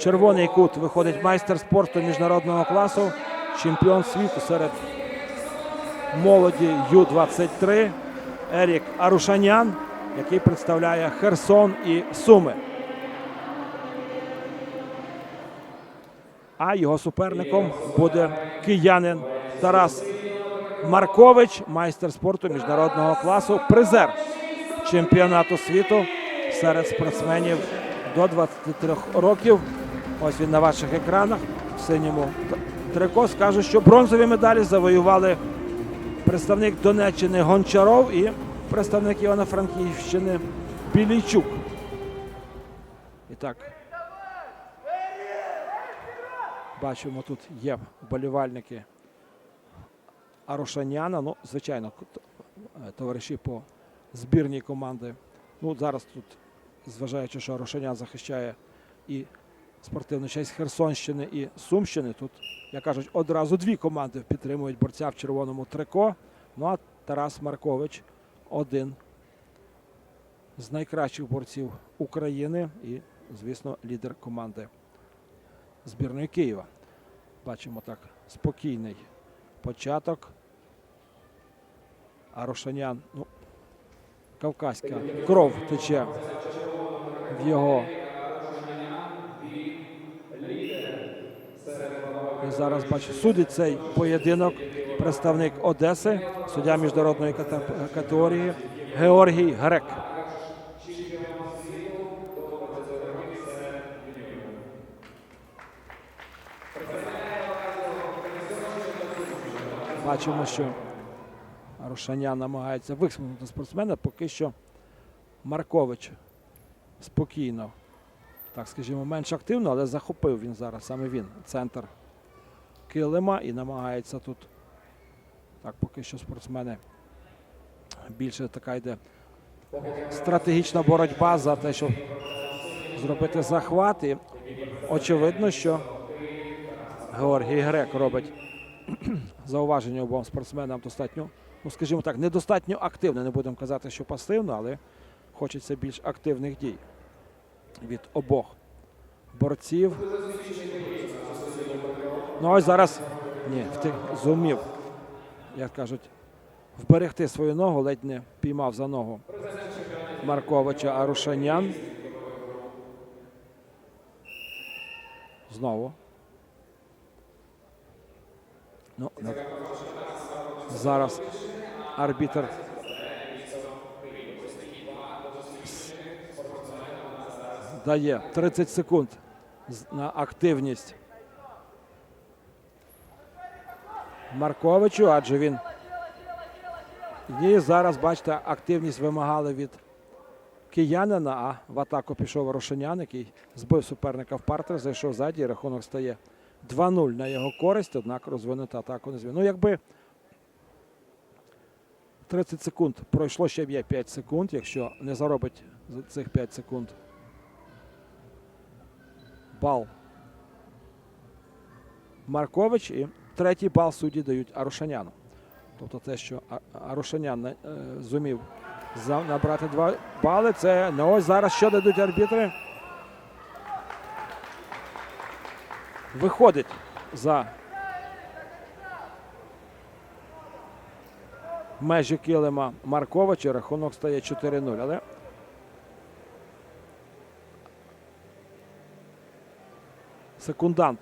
Червоний кут виходить майстер спорту міжнародного класу, чемпіон світу серед молоді Ю-23 Ерік Арушанян, який представляє Херсон і Суми. А його суперником буде киянин Тарас Маркович, майстер спорту міжнародного класу, призер чемпіонату світу серед спортсменів до 23 років. Ось він на ваших екранах в синьому трико. Скажу, що бронзові медалі завоювали представник Донеччини Гончаров і представник Івано-Франківщини Білійчук. І так. Бачимо, тут є вболівальники Арошаняна. Ну, звичайно, товариші по збірній команди. Ну, зараз тут, зважаючи, що Арошанян захищає і спортивну честь Херсонщини і Сумщини. Тут, як кажуть, одразу дві команди підтримують борця в червоному трико. Ну а Тарас Маркович один з найкращих борців України і, звісно, лідер команди збірної Києва. Бачимо так спокійний початок. Арошанян, ну, кавказька кров тече в його. Зараз бачу, судить цей поєдинок представник Одеси, суддя міжнародної категорії Георгій Грек. Бачимо, що Рушанян намагається висмикнути спортсмена. Поки що Маркович спокійно, так скажімо, менш активно, але захопив він зараз саме він центр килима і намагається тут. Так, поки що спортсмени більше така йде стратегічна боротьба за те, щоб зробити захват. І очевидно, що Георгій Грек робить зауваження обом спортсменам достатньо, ну скажімо так, недостатньо активно. Не будемо казати, що пасивно, але хочеться більш активних дій від обох борців. Ну ось зараз ні, зумів, як кажуть, вберегти свою ногу, ледь не піймав за ногу Марковича Арушанян. Знову. Ну, зараз арбітр. Дає 30 секунд на активність Марковичу, адже він. І зараз, бачите, активність вимагали від киянина, а в атаку пішов Рошенян, який збив суперника в партер, зайшов ззаді, рахунок стає 2-0 на його користь, однак розвинути атаку не зміг. Ну, якби 30 секунд пройшло ще б є 5 секунд, якщо не заробить за цих 5 секунд бал Маркович і третій бал судді дають Арушаняну. Тобто те, що Арушанян е, зумів набрати два бали, це ну ось зараз що дадуть арбітри. Виходить за межі килима Марковича. Рахунок стає 4-0. Але секундант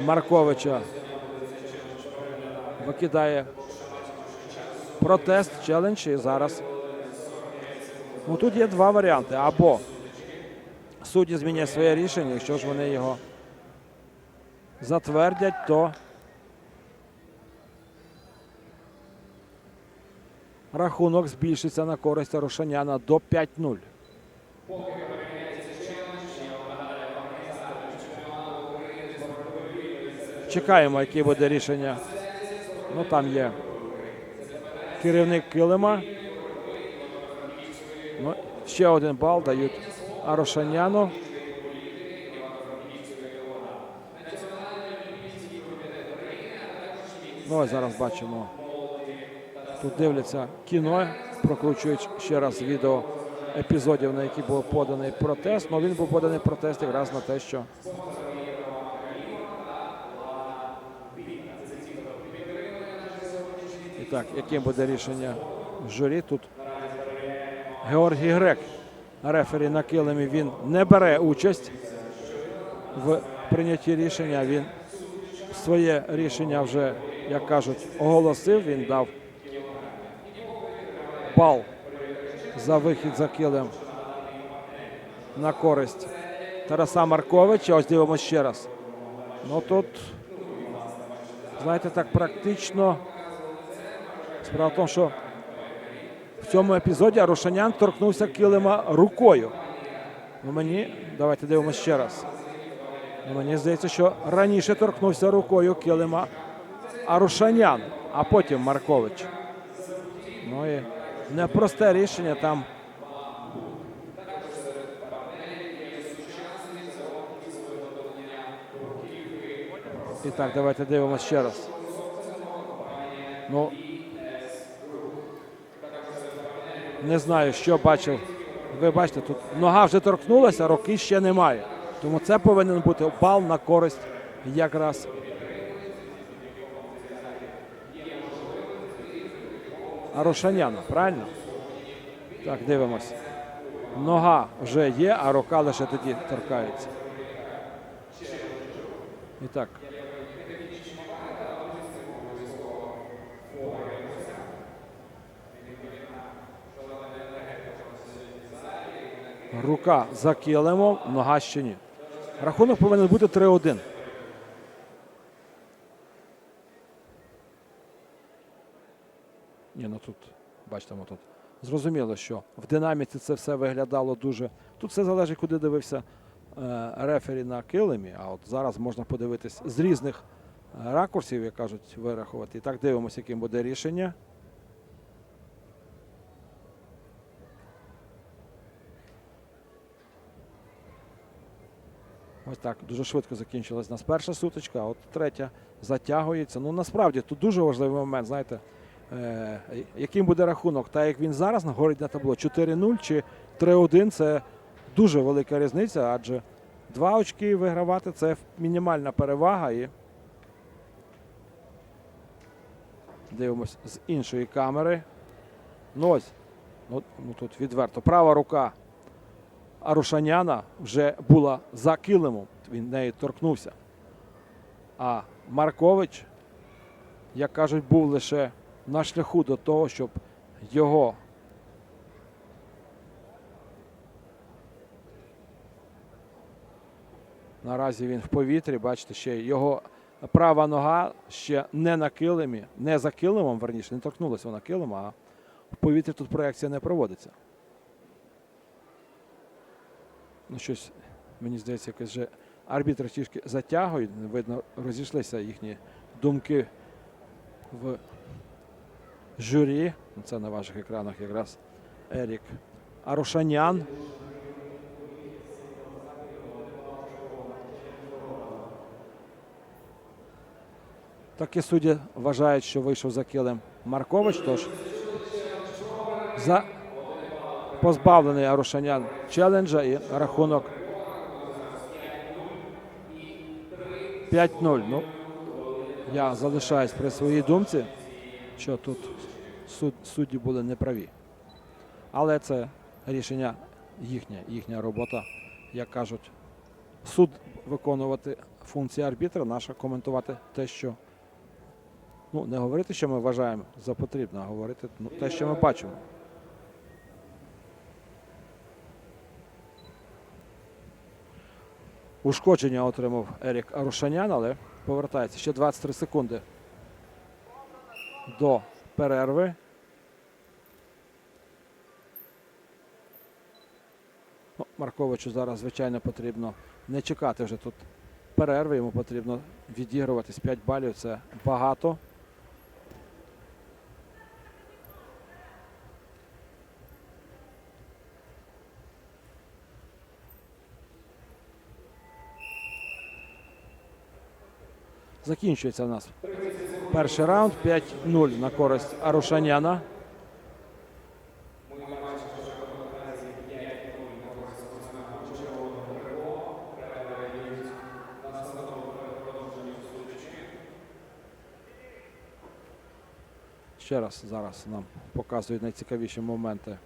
Марковича викидає протест, челендж і зараз. Ну тут є два варіанти. Або судді змінять своє рішення, якщо ж вони його затвердять, то рахунок збільшиться на користь Рошаняна до 5-0. Чекаємо, яке буде рішення. Ну там є керівник килима. Ну, ще один бал дають Арошаняну. Ну, ось зараз бачимо. Тут дивляться кіно, прокручують ще раз відео епізодів, на які був поданий протест. Ну він був поданий протест якраз на те, що І так, яким буде рішення журі тут? Георгій Грек, рефері на килимі, він не бере участь в прийнятті рішення. Він своє рішення вже, як кажуть, оголосив. Він дав бал за вихід за килим на користь Тараса Марковича. Ось дивимося ще раз. Ну тут, знаєте, так практично. Справа в тому, що в цьому епізоді Арушанян торкнувся килима рукою. Ну мені, давайте дивимося ще раз. Ну, мені здається, що раніше торкнувся рукою килима Арушанян, а потім Маркович. Ну і непросте рішення там. І так, давайте дивимося ще раз. Ну, не знаю, що бачив. Ви бачите, тут нога вже торкнулася, руки ще немає. Тому це повинен бути бал на користь якраз. Арошаняна, правильно? Так, дивимось. Нога вже є, а рука лише тоді торкається. І так. Рука за килимом, нога ще ні. Рахунок повинен бути 3-1. Ні, ну тут, бачите, тут. Зрозуміло, що в динаміці це все виглядало дуже. Тут все залежить, куди дивився е, рефері на килимі. А от зараз можна подивитись з різних е, ракурсів, як кажуть, вирахувати. І так дивимося, яким буде рішення. Ось так дуже швидко закінчилась нас перша сутичка, а от третя затягується. Ну насправді тут дуже важливий момент. Знаєте, е, яким буде рахунок, так як він зараз горить на табло 4-0 чи 3-1 це дуже велика різниця, адже два очки вигравати це мінімальна перевага. І дивимось з іншої камери. Ну ось, ну, ну тут відверто. Права рука Арушаняна вже була за килимом, він неї торкнувся. А Маркович, як кажуть, був лише на шляху до того, щоб його наразі він в повітрі, бачите, ще його права нога ще не на килимі, не за килимом, верніше, не торкнулася вона килима, а в повітрі тут проекція не проводиться. Ну, щось, мені здається, якось вже арбітр трішки затягують. Видно, розійшлися їхні думки в журі. Ну, Це на ваших екранах якраз Ерік Арушанян. Такі судді вважають, що вийшов за килим Маркович. Тож за позбавлений Арушанян челенджа і рахунок 5-0. Ну, я залишаюсь при своїй думці, що тут суд, судді були неправі. Але це рішення їхнє, їхня робота, як кажуть, суд виконувати функції арбітра, наша коментувати те, що ну, не говорити, що ми вважаємо за потрібне, а говорити ну, те, що ми бачимо. Ушкодження отримав Ерік Арушанян, але повертається ще 23 секунди до перерви. Ну, Марковичу зараз, звичайно, потрібно не чекати вже тут перерви. Йому потрібно відігруватись 5 балів. Це багато. Закінчується у нас перший раунд. 5-0 на користь Арушаняна. Ще раз зараз нам показують найцікавіші моменти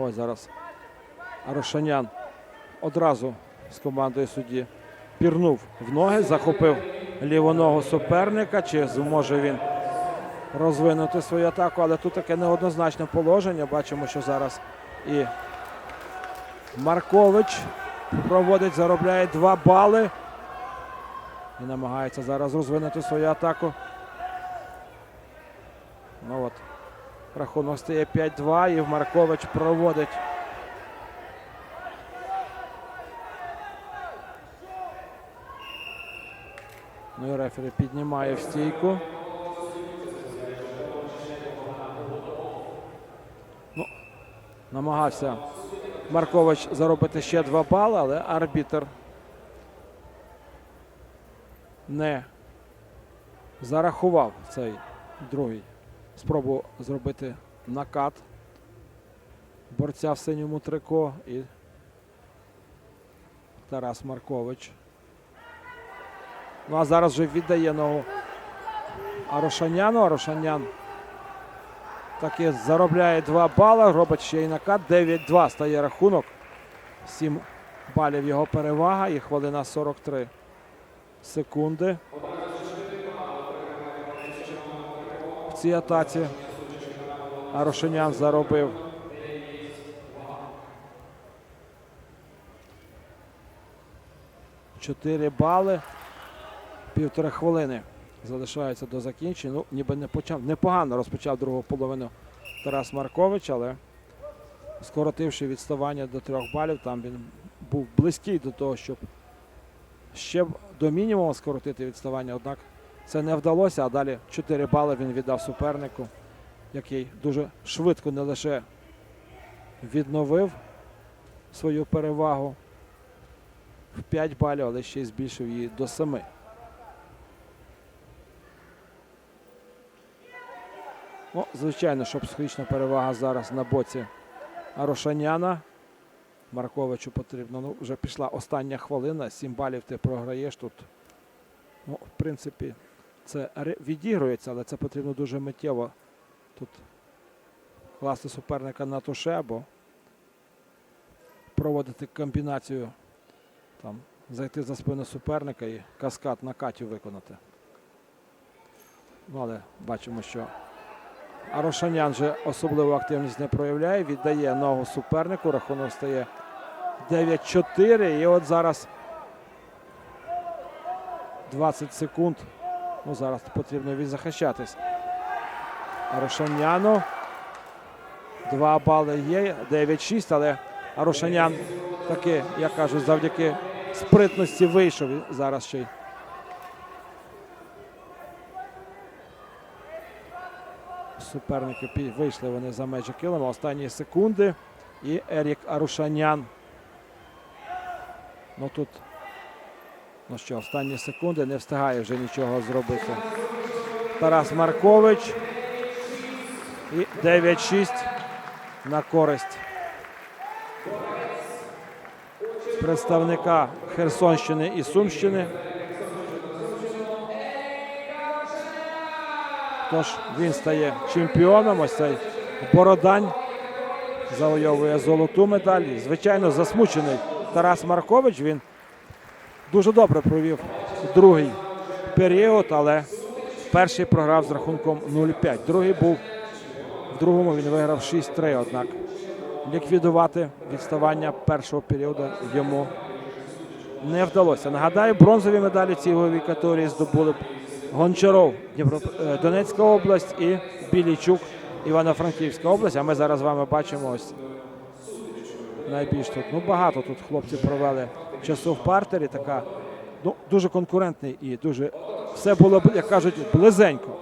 Ось зараз Арошанян одразу з командою судді пірнув в ноги, захопив ліву ногу суперника. Чи зможе він розвинути свою атаку? Але тут таке неоднозначне положення. Бачимо, що зараз і Маркович проводить, заробляє 2 бали. І намагається зараз розвинути свою атаку. Ну от, рахунок стає 5-2 і Маркович проводить Ну і рефері піднімає в стійку. Ну, намагався Маркович заробити ще два бали, але арбітр не зарахував цей другий спробу зробити накат борця в синьому трико і Тарас Маркович. Ну а зараз вже віддає ногу Арошаняну. Арошанян таки заробляє 2 бали, робить ще й накат. 9-2 стає рахунок. 7 балів його перевага і хвилина 43 секунди. В цій атаці Арошанян заробив. Чотири бали. Півтори хвилини залишається до закінчення. Ну, ніби не почав. Непогано розпочав другу половину Тарас Маркович, але скоротивши відставання до трьох балів, там він був близький до того, щоб ще до мінімуму скоротити відставання. Однак це не вдалося, а далі 4 бали він віддав супернику, який дуже швидко не лише відновив свою перевагу в 5 балів, але ще й збільшив її до 7. Ну, звичайно, що психологічна перевага зараз на боці Арошаняна. Марковичу потрібно. Ну, вже пішла остання хвилина. 7 балів ти програєш тут. Ну, в принципі, це відігрується, але це потрібно дуже миттєво тут класти суперника на туше або проводити комбінацію, там, зайти за спину суперника і каскад накатів виконати. Ну, але бачимо, що Арошанян же особливу активність не проявляє, віддає ногу супернику, рахунок стає 9-4. І от зараз 20 секунд. Ну, зараз потрібно відзахищатись. Арошаняну. Два бали є, 9-6, але Арошанян таки, як кажуть, завдяки спритності вийшов зараз ще й Суперники вийшли вони за межі килима. Останні секунди. І Ерік Арушанян. Ну тут, ну що, останні секунди не встигає вже нічого зробити. Тарас Маркович. І 9-6 на користь представника Херсонщини і Сумщини. Тож він стає чемпіоном. Ось цей Бородань завойовує золоту медаль. Звичайно, засмучений Тарас Маркович. Він дуже добре провів другий період, але перший програв з рахунком 0-5. Другий був в другому він виграв 6-3. Однак ліквідувати відставання першого періоду йому не вдалося. Нагадаю, бронзові медалі цій ваговій категорії здобули Гончаров, е, Донецька область і Білійчук, Івано-Франківська область. А ми зараз з вами бачимо ось найбільш тут. Ну, багато тут хлопці провели часу в партері. Така ну, дуже конкурентний і дуже все було, як кажуть, близенько.